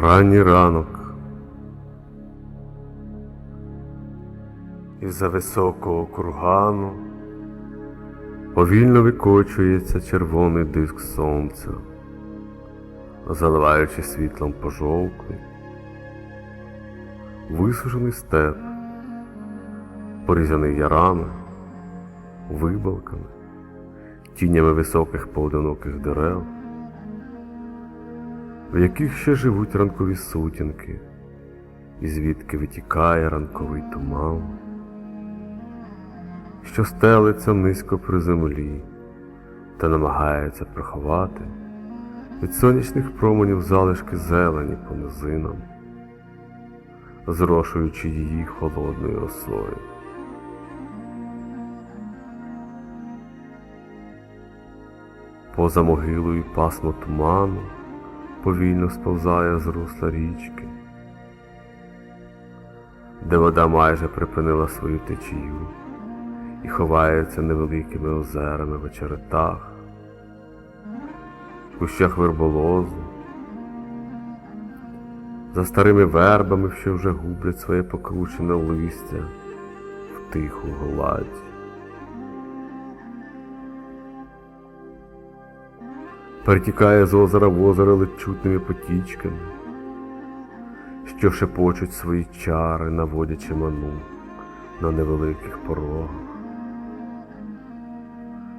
Ранній ранок. Із-за високого кургану повільно викочується червоний диск сонця, заливаючи світлом пожовклий, висушений степ, порізаний ярами, вибалками, тінями високих поодиноких дерев в яких ще живуть ранкові сутінки, і звідки витікає ранковий туман, що стелиться низько при землі та намагається приховати від сонячних променів залишки зелені по низинам, зрошуючи її холодною росою. Поза могилою пасмо туману повільно сповзає з русла річки, де вода майже припинила свою течію і ховається невеликими озерами в очеретах, кущах верболозу, за старими вербами, що вже гублять своє покручене листя в тиху гладь. перетікає з озера в озеро ледь чутними потічками, що шепочуть свої чари, наводячи ману на невеликих порогах,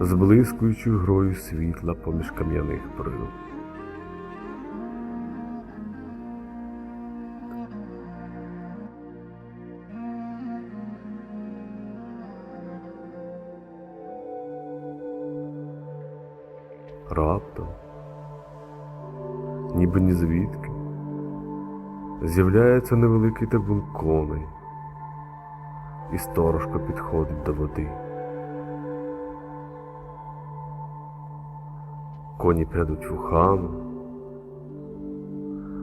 зблискуючи грою світла поміж кам'яних брил. Ніби ні звідки, з'являється невеликий табун коней, і сторожко підходить до води. Коні прядуть вухами,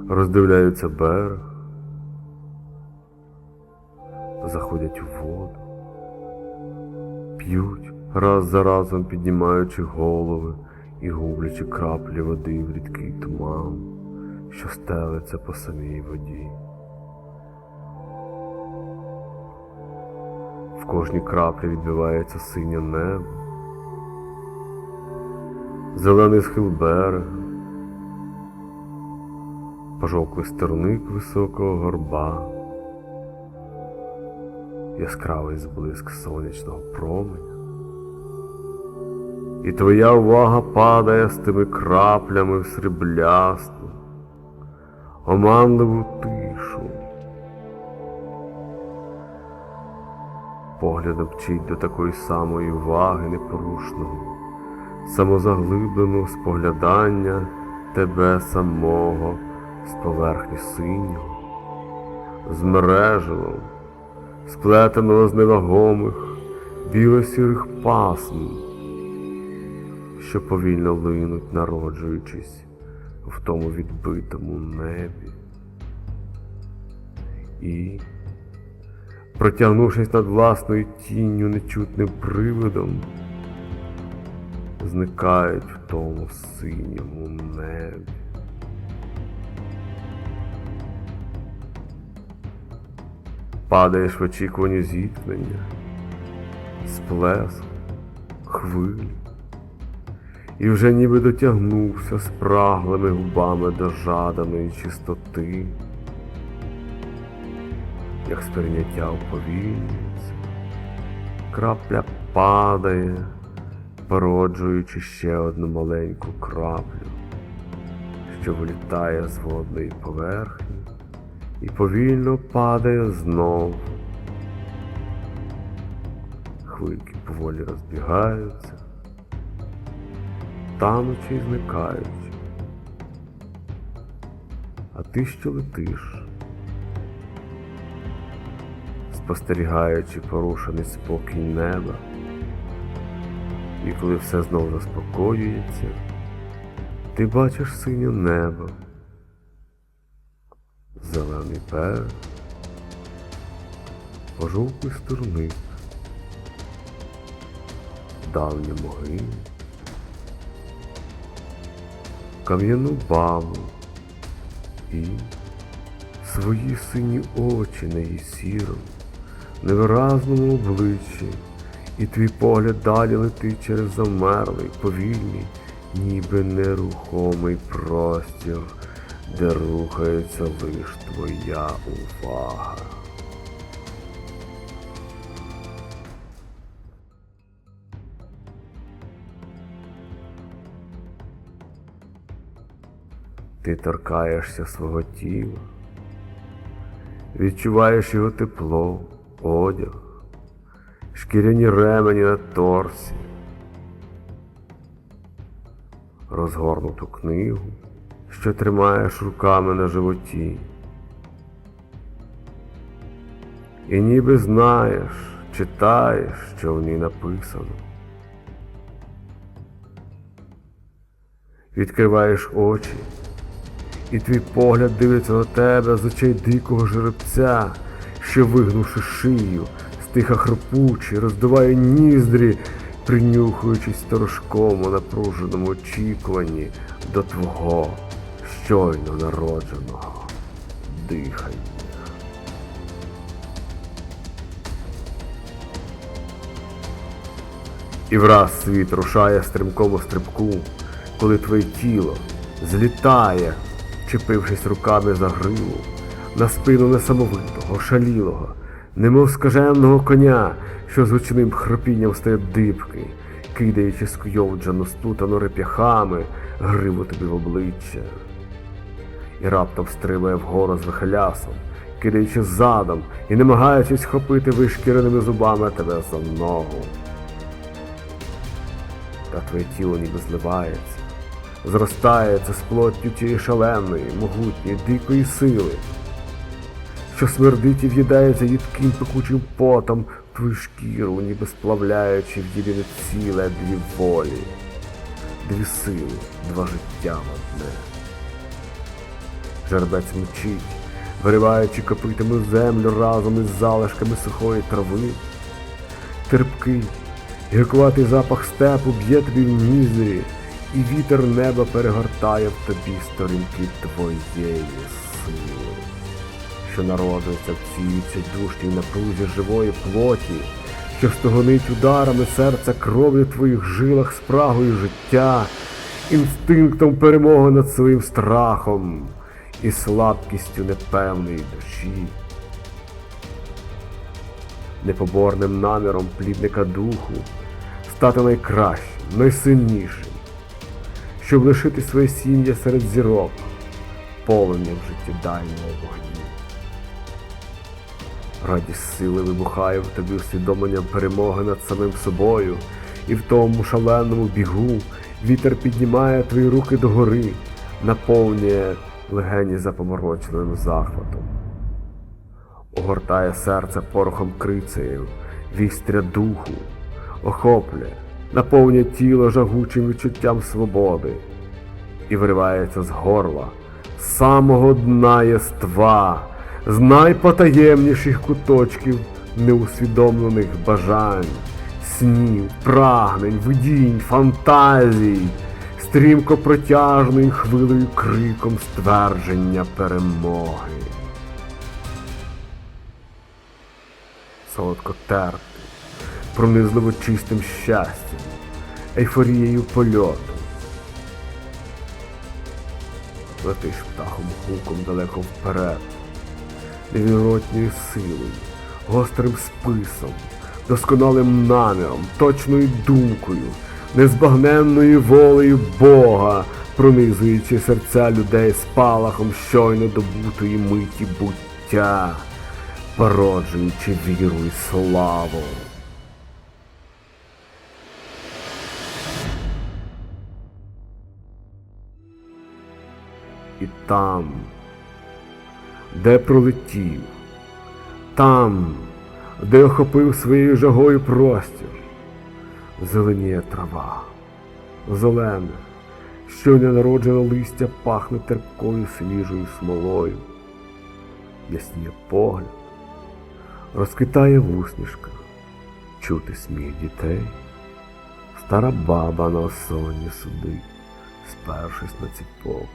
роздивляються берег, заходять у воду, п'ють раз за разом піднімаючи голови і гублячи краплі води в рідкий туман, що стелиться по самій воді. В кожній краплі відбивається синє небо, зелений схил берега, пожовклий стерник високого горба, яскравий зблиск сонячного променя. І твоя увага падає з тими краплями в сріблясту, оманливу тишу. Поглядом вчить до такої самої уваги непорушного, самозаглибленого споглядання тебе самого з поверхні синього, змереживого, сплетеного з невагомих біло-сірих пасм що повільно линуть, народжуючись в тому відбитому небі. І, протягнувшись над власною тінню нечутним привидом, зникають в тому синьому небі. Падаєш в очікуванні зіткнення, сплеск, хвиль і вже ніби дотягнувся спраглими губами до жаданої чистоти, як сприйняття уповільнюється, крапля падає, породжуючи ще одну маленьку краплю, що вилітає з водної поверхні і повільно падає знов. Хвильки поволі розбігаються танучи і зникаючи. А ти що летиш, спостерігаючи порушений спокій неба, і коли все знову заспокоюється, ти бачиш синє небо, зелений берег, пожовклий сторник, давні могили, кам'яну бабу і свої сині очі на її сірому, невиразному обличчі, і твій погляд далі летить через замерлий, повільний, ніби нерухомий простір, де рухається лиш твоя увага. Ти торкаєшся свого тіла, відчуваєш його тепло, одяг, шкіряні ремені на торсі, розгорнуту книгу, що тримаєш руками на животі. І ніби знаєш, читаєш, що в ній написано. Відкриваєш очі, і твій погляд дивиться на тебе з очей дикого жеребця, що, вигнувши шию, стиха хрипуче, роздуває ніздрі, принюхуючись сторожком напруженому очікуванні до твого щойно народженого дихання. І враз світ рушає стрімкому стрибку, коли твоє тіло злітає, чепившись руками за гриву, на спину несамовитого, шалілого, немов скаженого коня, що з хропінням стає дибки, кидаючи скуйовджену стутану реп'яхами гриву тобі в обличчя. І раптом стрибає вгору з вихилясом, кидаючи задом і намагаючись хопити вишкіреними зубами тебе за ногу та твоє тіло ніби зливається, зростається з плоттю тієї шаленої, могутньої, дикої сили, що смердить і в'їдається їдким пекучим потом твою шкіру, ніби сплавляючи в єдине ціле дві волі, дві сили, два життя в одне. Жербець мчить, вириваючи копитами землю разом із залишками сухої трави, терпкий, Гіркуватий запах степу б'є тобі в ніздрі, і вітер неба перегортає в тобі сторінки твоєї сили, що народжується в цій відчайдушній напрузі живої плоті, що стогонить ударами серця кров'ю в твоїх жилах спрагою життя, інстинктом перемоги над своїм страхом і слабкістю непевної душі. Непоборним наміром плідника духу, стати найкращим, найсильнішим, щоб лишити своє сім'я серед зірок, полум'ям життєдайного вогню. Радість сили вибухає в тобі усвідомленням перемоги над самим собою, і в тому шаленому бігу вітер піднімає твої руки догори, наповнює легені запоморочливим захватом огортає серце порохом крицею, вістря духу, охоплює, наповнює тіло жагучим відчуттям свободи і виривається з горла, з самого дна єства, з найпотаємніших куточків неусвідомлених бажань, снів, прагнень, видінь, фантазій, стрімко протяжною хвилею криком ствердження перемоги. солодко терпким, пронизливо чистим щастям, ейфорією польоту. Летиш птахом гуком далеко вперед, невіротньою силою, гострим списом, досконалим наміром, точною думкою, незбагненною волею Бога, пронизуючи серця людей спалахом щойно добутої миті буття породжуючи віру і славу. І там, де пролетів, там, де охопив своєю жагою простір, зеленіє трава, зелене, що ненароджене листя пахне терпкою свіжою смолою, ясніє погляд Розквітає в усмішках, чути сміх дітей. Стара баба на осонні сидить, спершись на ціпок,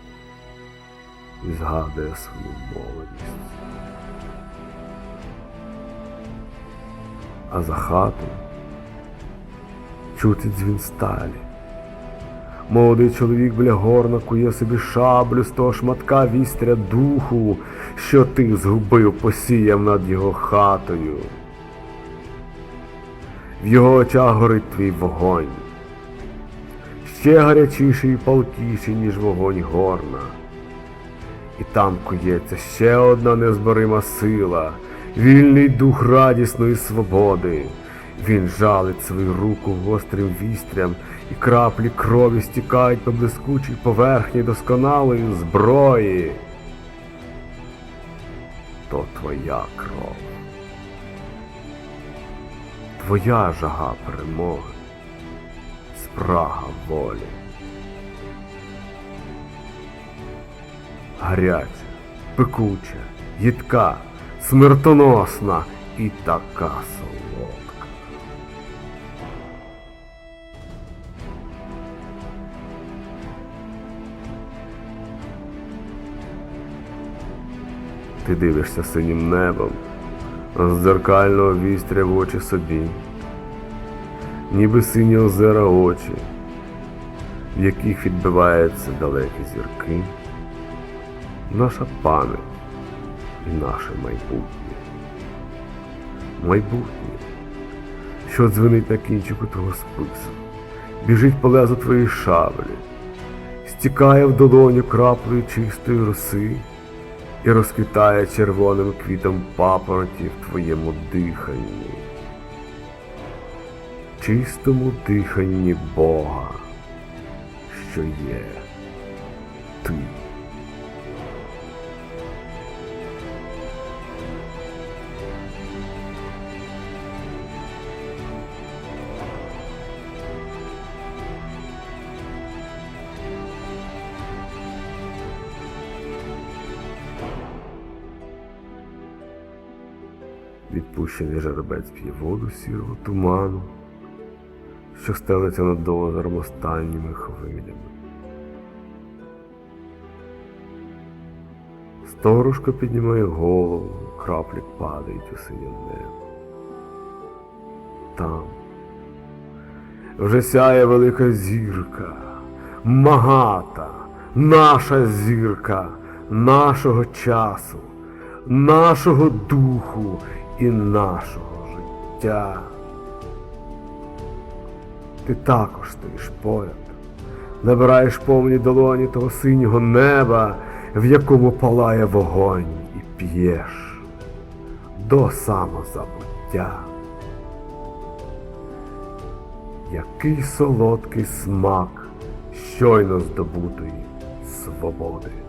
і згадує свою молодість. А за хатою чути дзвін сталі. Молодий чоловік біля горна кує собі шаблю з того шматка вістря духу, що ти згубив, посіяв над його хатою. В його очах горить твій вогонь, ще гарячіший і палкіший, ніж вогонь горна. І там кується ще одна незборима сила, вільний дух радісної свободи. Він жалить свою руку гострим вістрям, і краплі крові стікають по блискучій поверхні досконалої зброї. То твоя кров. Твоя жага перемоги, спрага волі. Гаряча, пекуча, їдка, смертоносна і така солодка. Ти дивишся синім небом, з дзеркального вістря в очі собі, ніби сині озера очі, в яких відбиваються далекі зірки, наша пам'ять і наше майбутнє. Майбутнє, що дзвенить на кінчику твого спису, біжить по лезу твоєї шаблі, стікає в долоню краплею чистої роси і розквітає червоним квітом папороті в твоєму диханні, чистому диханні Бога, що є ти. Відпущений жеребець п'є воду сірого туману, що стелиться над озером останніми хвилями. Сторожко піднімає голову, краплі падають у синє небо. Там вже сяє велика зірка, магата, наша зірка, нашого часу, нашого духу і нашого життя. Ти також стоїш поряд, набираєш повні долоні того синього неба, в якому палає вогонь, і п'єш до самозабуття. Який солодкий смак щойно здобутої свободи.